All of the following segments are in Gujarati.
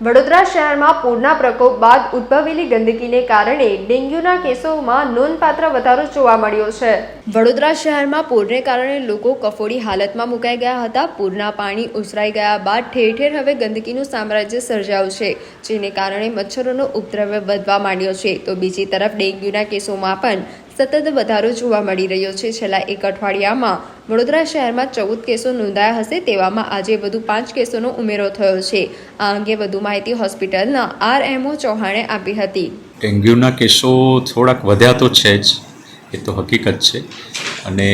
વડોદરા શહેરમાં પૂરના પ્રકોપ બાદ ઉદ્ભવેલી ગંદકીને કારણે ડેન્ગ્યુના કેસોમાં નોંધપાત્ર વધારો જોવા મળ્યો છે. વડોદરા શહેરમાં પૂરને કારણે લોકો કફોડી હાલતમાં મુકાઈ ગયા હતા. પૂરના પાણી ઉસરાઈ ગયા બાદ ઠેર ઠેર હવે ગંદકીનું સામ્રાજ્ય સર્જાયું છે, જેને કારણે મચ્છરોનો ઉપદ્રવ વધવા માંડ્યો છે. તો બીજી તરફ ડેન્ગ્યુના કેસોમાં પણ સતત વધારો જોવા મળી રહ્યો છે. છેલ્લા એક અઠવાડિયામાં વડોદરા શહેરમાં ચૌદ કેસો નોંધાયા હશે તેવામાં આજે વધુ પાંચ કેસોનો ઉમેરો થયો છે. આ અંગે વધુ માહિતી હોસ્પિટલના આરએમઓ ચૌહાણે આપી હતી. ડેન્ગ્યુના કેસો થોડાક વધ્યા તો છે જ એ તો હકીકત છે. અને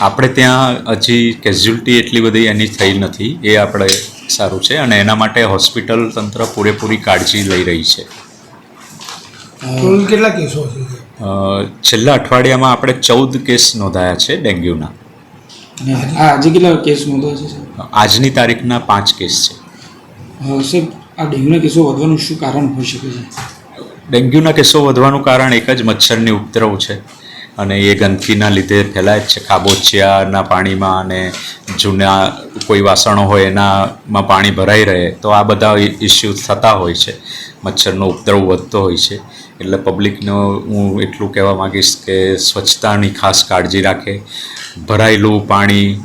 આપણે ત્યાં હજી કેઝ્યુલિટી એટલી બધી એની થઈ નથી એ આપણે સારું છે. અને એના માટે હોસ્પિટલ તંત્ર પૂરેપૂરી કાળજી લઈ રહી છે. કેટલા કેસો છે છેલ્લા અઠવાડિયામાં આપણે ચૌદ કેસ નોંધાયા છે ડેન્ગ્યુના. આજે કેટલા કેસ નોંધાયા છે આજની તારીખના પાંચ કેસ છે. સાહેબ આ ડેન્ગ્યુના કેસો વધવાનું શું કારણ હોઈ શકે છે? ડેન્ગ્યુના કેસો વધવાનું કારણ એક જ મચ્છરની ઉપદ્રવ છે. અને એ ગંદકીના લીધે ફેલાય જ છે. ખાબોચિયાના પાણીમાં અને જૂના કોઈ વાસણો હોય એનામાં પાણી ભરાઈ રહે, તો આ બધા ઇસ્યુ થતા હોય છે. મચ્છરનો ઉપદ્રવ વધતો હોય છે. એટલે પબ્લિકને હું એટલું કહેવા માગીશ કે સ્વચ્છતાની ખાસ કાળજી રાખે. ભરાયેલું પાણી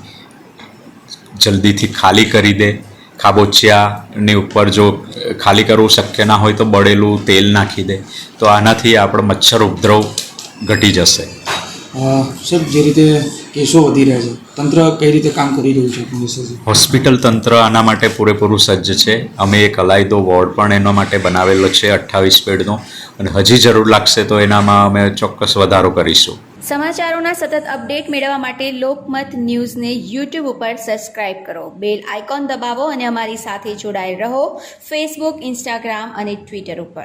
જલ્દીથી ખાલી કરી દે. ખાબોચિયાની ઉપર જો ખાલી કરવું શક્ય ના હોય તો બળેલું તેલ નાખી દે. તો આનાથી આપણો મચ્છર ઉપદ્રવ ઘટી જશે. સાહેબ જે રીતે કેસો વધી રહ્યા છે તંત્ર કઈ રીતે કામ કરી રહ્યું છે હોસ્પિટલ તંત્ર આના માટે પૂરેપૂરું સજ્જ છે. અમે એક અલાયદો વોર્ડ પણ એના માટે બનાવેલો છે અઠ્ઠાવીસ બેડનો. અને હજી જરૂર લાગશે તો એનામાં અમે ચોક્કસ વધારો કરીશું. સમાચારોના સતત અપડેટ મેળવવા માટે લોકમત ન્યૂઝને યુટ્યુબ ઉપર સબસ્ક્રાઇબ કરો. બેલ આઇકોન દબાવો અને અમારી સાથે જોડાયેલ રહો. ફેસબુક ઇન્સ્ટાગ્રામ અને ટ્વિટર ઉપર.